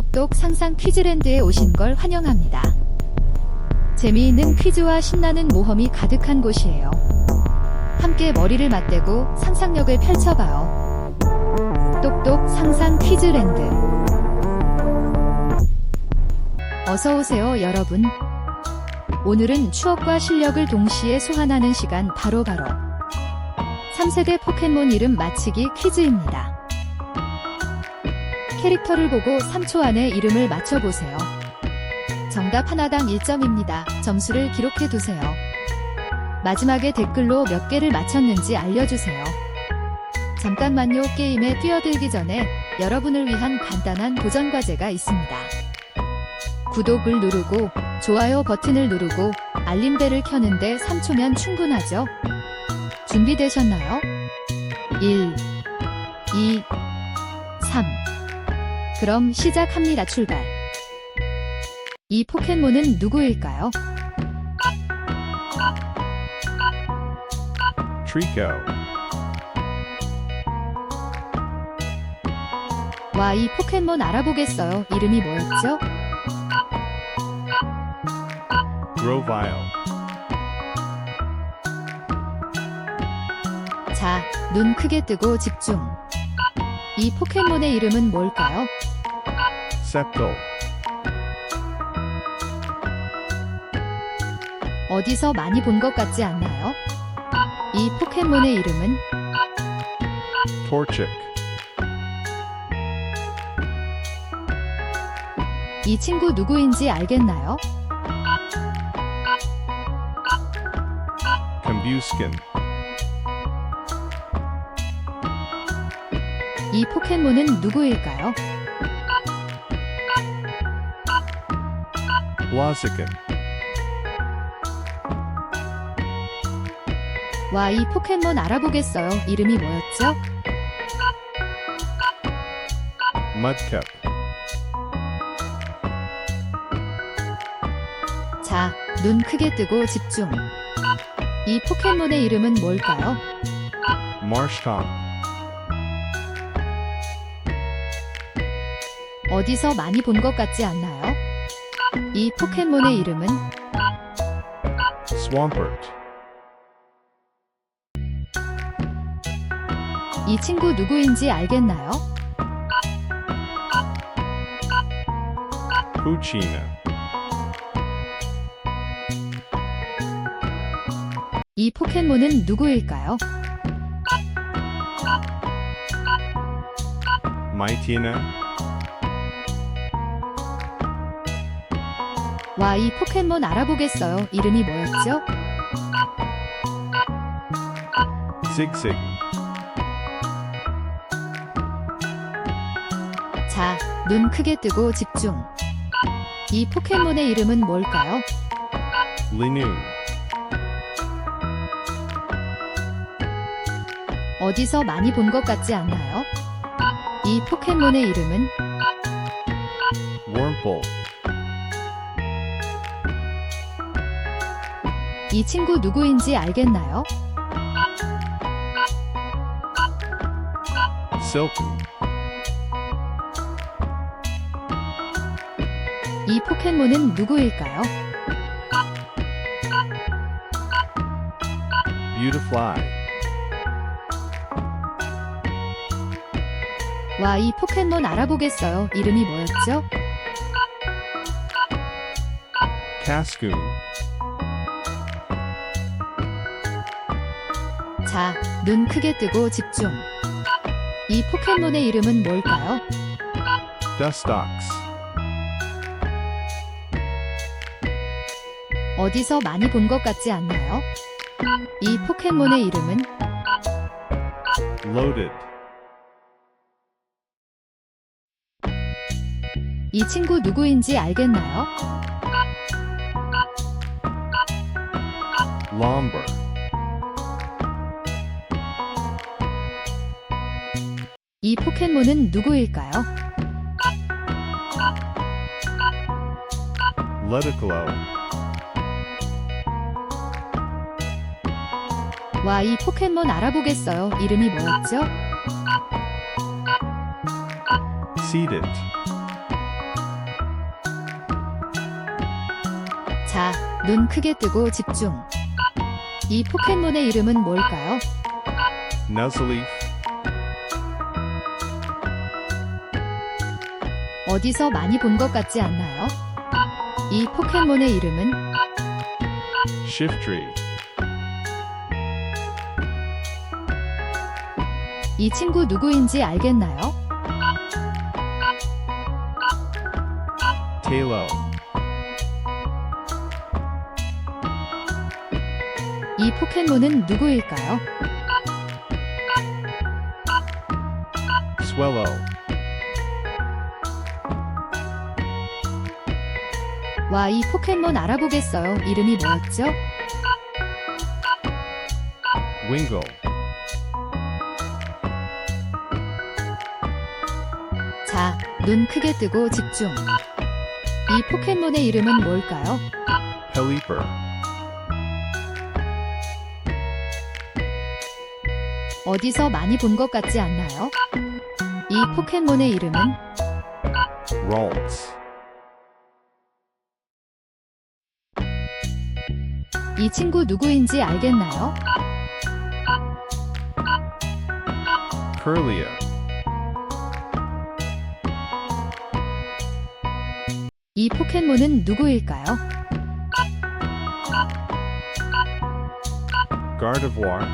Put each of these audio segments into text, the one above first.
똑똑 상상 퀴즈랜드에 오신 걸 환영합니다. 재미있는 퀴즈와 신나는 모험이 가득한 곳이에요. 함께 머리를 맞대고 상상력을 펼쳐봐요. 똑똑 상상 퀴즈랜드. 어서오세요, 여러분. 오늘은 추억과 실력을 동시에 소환하는 시간 바로바로 3세대 포켓몬 이름 맞히기 퀴즈입니다. 캐릭터를 보고 3초 안에 이름을 맞춰보세요. 정답 하나당 1점입니다. 점수를 기록해 두세요. 마지막에 댓글로 몇 개를 맞췄는지 알려주세요. 잠깐만요. 게임에 뛰어들기 전에 여러분을 위한 간단한 도전 과제가 있습니다. 구독을 누르고 좋아요 버튼을 누르고 알림벨을 켜는데 3초면 충분하죠? 준비되셨나요? 1, 2, 3. 그럼 시작합니다. 출발. 이 포켓몬은 누구일까요? Trico, 와, 이 포켓몬 알아보겠어요. 이름이 뭐였죠? Grovyle, 자, 눈 크게 뜨고 집중. 이 포켓몬의 이름은 뭘까요? Septile, 어디서 많이 본 것 같지 않나요? 이 포켓몬의 이름은 Torchic, 이 친구 누구인지 알겠나요? Combuskin, 이 포켓몬은 누구일까요? Blaziken, 와, 이 포켓몬 알아보겠어요. 이름이 뭐였죠? Mudkip, 자, 눈 크게 뜨고 집중. 이 포켓몬의 이름은 뭘까요? Marshtomp, 어디서 많이 본 것 같지 않나요? 이 포켓몬의 이름은 Swampert, 이 친구 누구인지 알겠나요? Puccina, 이 포켓몬은 누구일까요? Mightyena, 와, 이 포켓몬 알아보겠어요. 이름이 뭐였죠? Zigzig, 자, 눈 크게 뜨고 집중. 이 포켓몬의 이름은 뭘까요? Linoon, 어디서 많이 본 것 같지 않나요? 이 포켓몬의 이름은 Wurmple, 이 친구 누구인지 알겠나요? Silton, 이 포켓몬은 누구일까요? Beautifly, 와, 이 포켓몬 알아보겠어요. 이름이 뭐였죠? Cascoon, 자, 눈 크게 뜨고 집중. 이 포켓몬의 이름은 뭘까요? Dustox, 어디서 많이 본 것 같지 않나요? 이 포켓몬의 이름은 Loaded, 이 친구 누구인지 알겠나요? Lomber, 이 포켓몬은 누구일까요? Ludicolo, 와, 이 포켓몬 알아보겠어요. 이름이 뭐였죠? seed it, 자, 눈 크게 뜨고 집중. 이 포켓몬의 이름은 뭘까요? Nuzleaf, 어디서 많이 본 것 같지 않나요? 이 포켓몬의 이름은 Shiftry. 이 친구 누구인지 알겠나요? Talo. 이 포켓몬은 누구일까요? Swellow. 와, 이 포켓몬 알아보겠어요. 이름이 뭐였죠? Wingle. 자, 눈 크게 뜨고 집중. 이 포켓몬의 이름은 뭘까요? Pelipper. 어디서 많이 본 것 같지 않나요? 이 포켓몬의 이름은 Ralts. 이 친구 누구인지 알겠나요? Curlia. 이 포켓몬은 누구일까요? Gardevoir.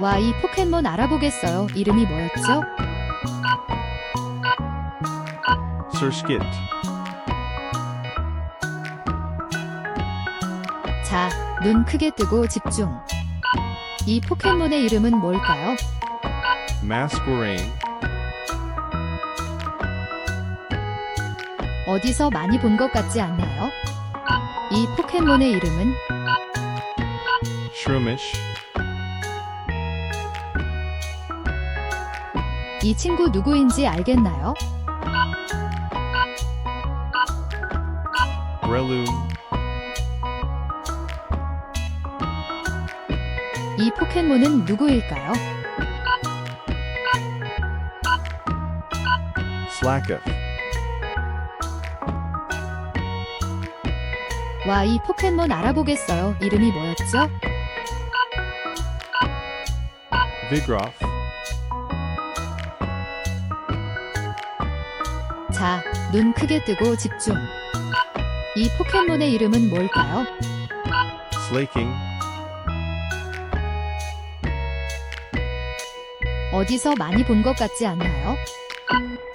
와, 이 포켓몬 알아보겠어요. 이름이 뭐였죠? Surskit. 눈 크게 뜨고 집중. 이 포켓몬의 이름은 뭘까요? Masquerain. 어디서 많이 본 것 같지 않나요? 이 포켓몬의 이름은 Shroomish. 이 친구 누구인지 알겠나요? Breloom. 이 포켓몬은 누구일까요? Slacketh. 와, 이 포켓몬 알아보겠어요. 이름이 뭐였죠? Vigroff. 자, 눈 크게 뜨고 집중. 이 포켓몬의 이름은 뭘까요? Slaking. 어디서 많이 본 것 같지 않나요?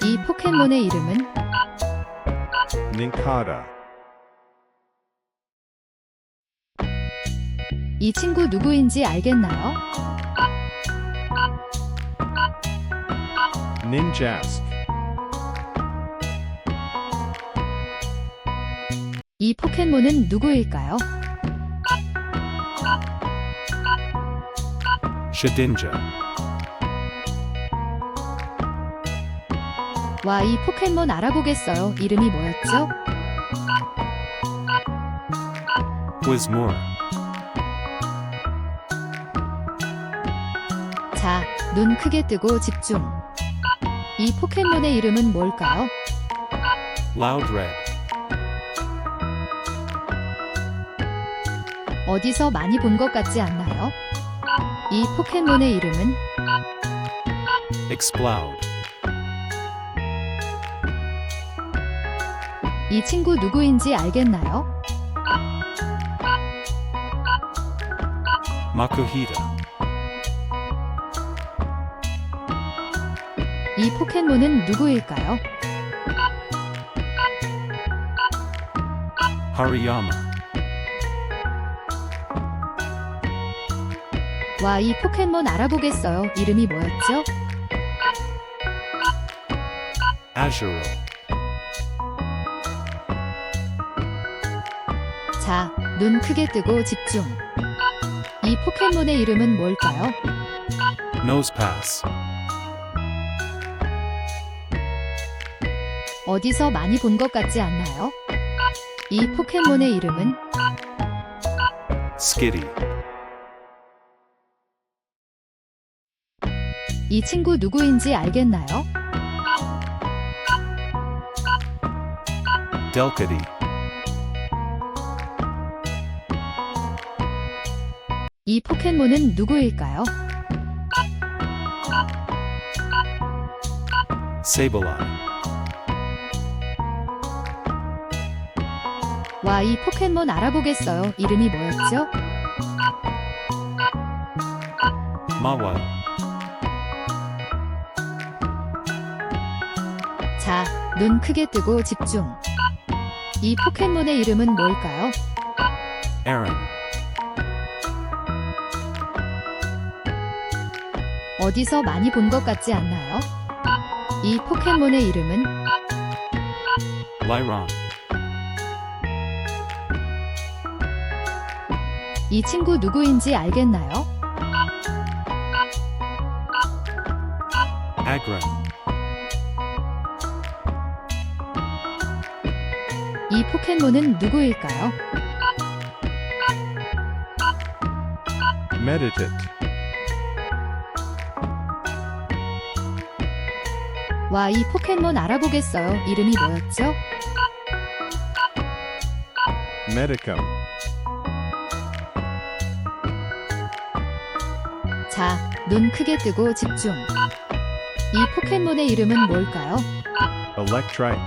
이 포켓몬의 이름은 Ninkata. 이 친구 누구인지 알겠나요? Ninjask. 이 포켓몬은 누구일까요? Shedinja. 와, 이 포켓몬 알아보겠어요. 이름이 뭐였죠? Quizmore. 자, 눈 크게 뜨고 집중. 이 포켓몬의 이름은 뭘까요? Loud Red. 어디서 많이 본 것 같지 않나요? 이 포켓몬의 이름은 Explode. 이 친구 누구인지 알겠나요? Makuhita. 이 포켓몬은 누구일까요? Hariyama. 와, 이 포켓몬 알아보겠어요. 이름이 뭐였죠? 자, 눈 크게 뜨고 집중. 이 포켓몬의 이름은 뭘까요? Nosepass. 어디서 많이 본 것 같지 않나요? 이 포켓몬의 이름은 Skitty. 이 친구 누구인지 알겠나요? Delcatty. 이 포켓몬은 누구일까요? Sableye. 와, 이 포켓몬 알아보겠어요. 이름이 뭐였죠? Mawile. 자, 눈 크게 뜨고 집중. 이 포켓몬의 이름은 뭘까요? Aaron. 어디서 많이 본 것 같지 않나요? 이 포켓몬의 이름은 Lyron. 이 친구 누구인지 알겠나요? Agron. 이 포켓몬은 누구일까요? Meditate. 와, 이 포켓몬 알아보겠어요. 이름이 뭐였죠? Medicum. 자, 눈 크게 뜨고 집중. 이 포켓몬의 이름은 뭘까요? Electrike.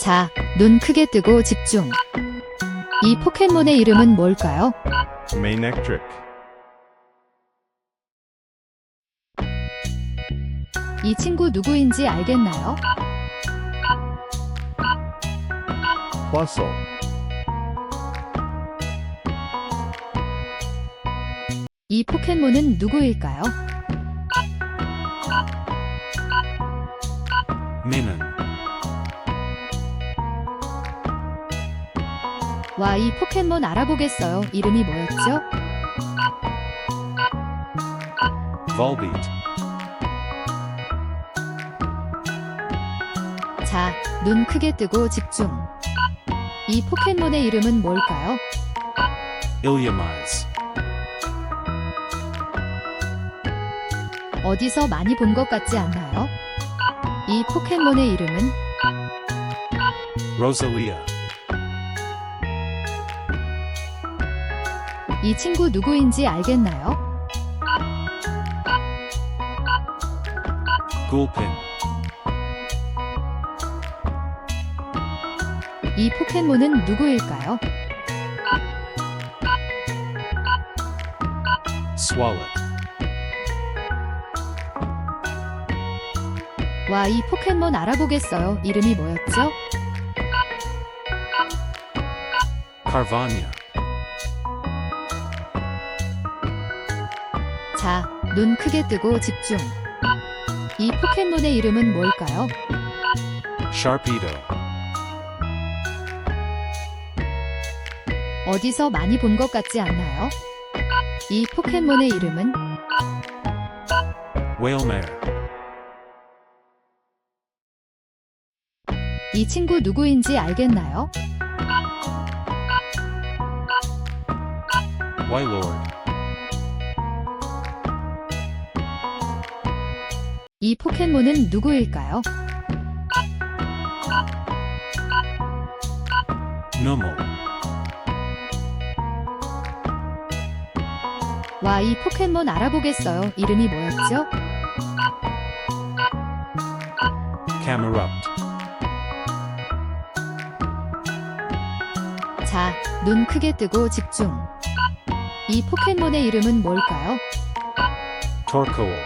자, 눈 크게 뜨고 집중. 이 포켓몬의 이름은 뭘까요? Manectric. 이 친구 누구인지 알겠나요? Plusle. 이 포켓몬은 누구일까요? Minun. 와, 이 포켓몬 알아보겠어요. 이름이 뭐였죠? Volbeat. 눈 크게 뜨고 집중. 이 포켓몬의 이름은 뭘까요? Ilyamize. 어디서 많이 본 것 같지 않나요? 이 포켓몬의 이름은 Rosalia. 이 친구 누구인지 알겠나요? Gulpin. 이 포켓몬은 누구일까요? Swalot. 와, 이 포켓몬 알아보겠어요. 이름이 뭐였죠? Carvania. 자, 눈 크게 뜨고 집중. 이 포켓몬의 이름은 뭘까요? Sharpedo. 어디서 많이 본 것 같지 않나요? 이 포켓몬의 이름은 Whalemare. 이 친구 누구인지 알겠나요? 이 포켓몬은 누구일까요? Numel. 와, 이 포켓몬 알아보겠어요. 이름이 뭐였죠? Camerupt. 자, 눈 크게 뜨고 집중. 이 포켓몬의 이름은 뭘까요? Torkoal.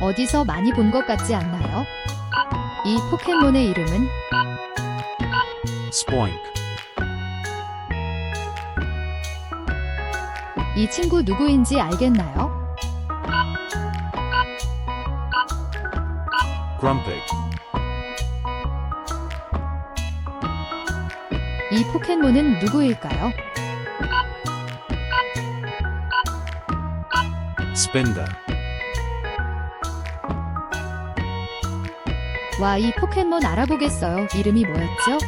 어디서 많이 본 것 같지 않나요? 이 포켓몬의 이름은 Spoink. 이 친구 누구인지 알겠나요? Grumpig. 이 포켓몬은 누구일까요? Spinda. 와, 이 포켓몬 알아보겠어요. 이름이 뭐였죠?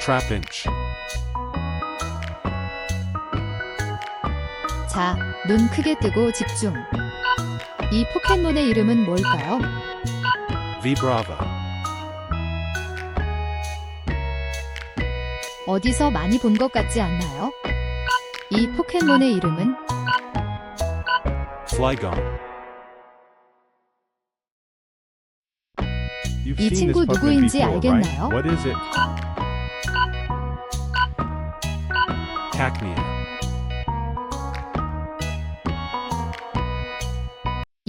Trapinch. 자, 자, 눈 크게 뜨고 집중. 이 포켓몬의 이름은 뭘까요? Vibrava. 어디서 많이 본 것 같지 않나요? 이 포켓몬의 이름은 Flygon. You've 이 seen 친구 Pokemon 누구인지 before, right? 알겠나요? What is it? Cacnea.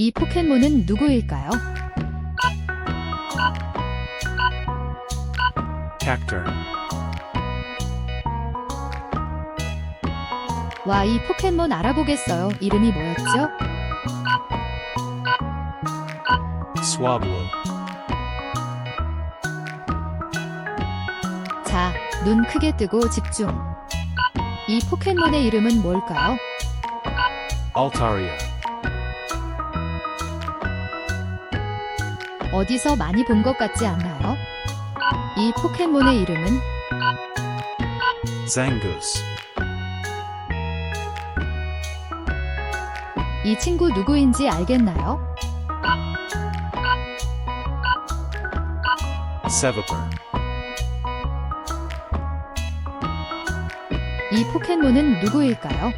이 포켓몬은 누구일까요? Cacturn. 와, 이 포켓몬 알아보겠어요. 이름이 뭐였죠? Swablu. 자, 눈 크게 뜨고 집중. 이 포켓몬의 이름은 뭘까요? Altaria. 어디서 많이 본 것 같지 않나요? 이 포켓몬의 이름은 Zangoose. 이 친구 누구인지 알겠나요? Seviper. 이 포켓몬은 누구일까요?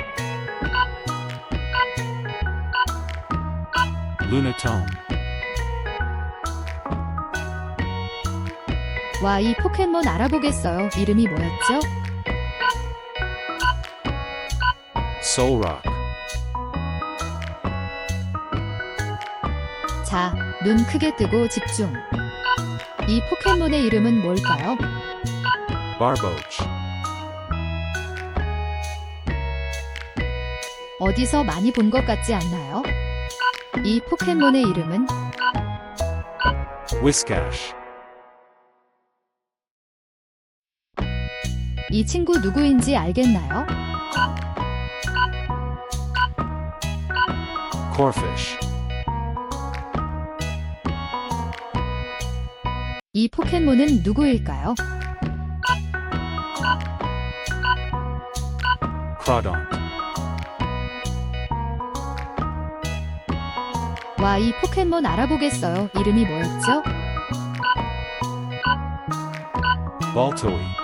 Lunatone. 와, 이 포켓몬 알아보겠어요. 이름이 뭐였죠? Solrock. 자, 눈 크게 뜨고 집중. 이 포켓몬의 이름은 뭘까요? Barboach. 어디서 많이 본 것 같지 않나요? 이 포켓몬의 이름은 Whiskash. 이 친구 누구인지 알겠나요? Corfish. 이 포켓몬은 누구일까요? Crawdont. 와, 이 포켓몬 알아보겠어요. 이름이 뭐였죠? Baltoy.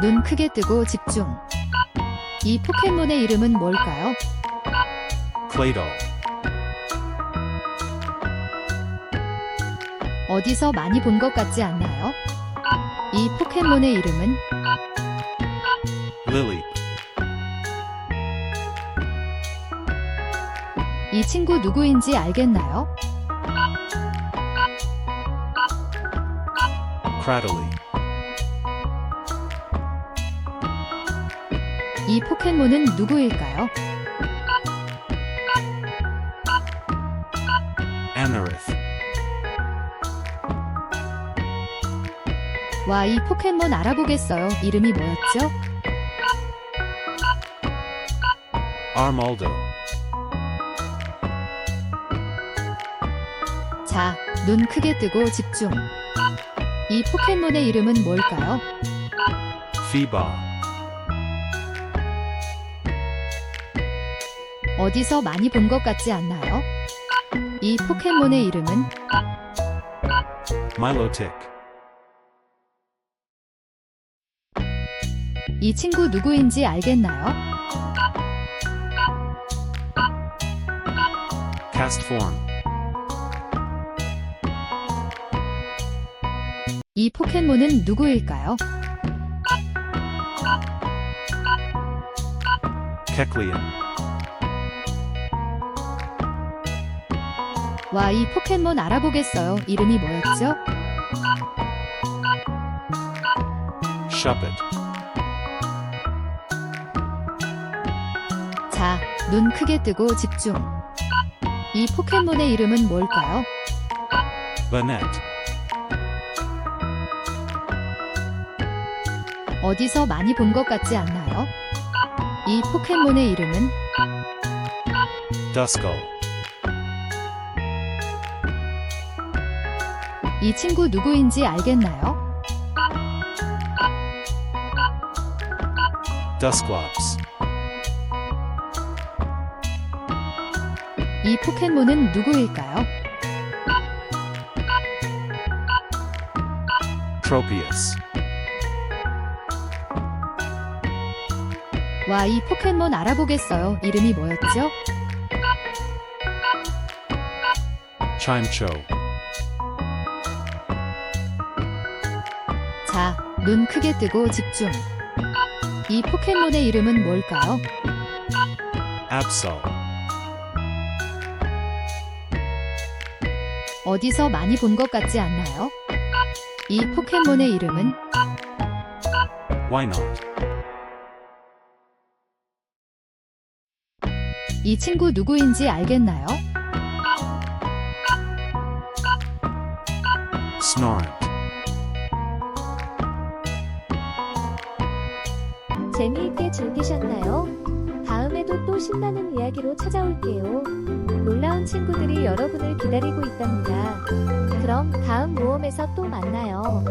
눈 크게 뜨고 집중. 이 포켓몬의 이름은 뭘까요? Claydol. 어디서 많이 본 것 같지 않나요? 이 포켓몬의 이름은 Lily. 이 친구 누구인지 알겠나요? Cradily. 이 포켓몬은 누구일까요? Anorith. 와, 이 포켓몬 알아보겠어요. 이름이 뭐였죠? Armaldo. 자, 눈 크게 뜨고 집중. 이 포켓몬의 이름은 뭘까요? Feeba. 어디서 많이 본 것 같지 않나요? 이 포켓몬의 이름은 Milotic. 이 친구 누구인지 알겠나요? Castform. 이 포켓몬은 누구일까요? Kecleon. 와, 이 포켓몬 알아보겠어요. 이름이 뭐였죠? Shuppet. 자, 눈 크게 뜨고 집중. 이 포켓몬의 이름은 뭘까요? Banette. 어디서 많이 본 것 같지 않나요? 이 포켓몬의 이름은 Duskull. 이 친구 누구인지 알겠나요? Dusclops. 이 포켓몬은 누구일까요? Tropius. 와, 이 포켓몬 알아보겠어요. 이름이 뭐였죠? Chimecho. 눈 크게 뜨고 집중. 이 포켓몬의 이름은 뭘까요? Absol. 어디서 많이 본 것 같지 않나요? 이 포켓몬의 이름은 Why not? 이 친구 누구인지 알겠나요? Snorant. 재미있게 즐기셨나요? 다음에도 또 신나는 이야기로 찾아올게요. 놀라운 친구들이 여러분을 기다리고 있답니다. 그럼 다음 모험에서 또 만나요.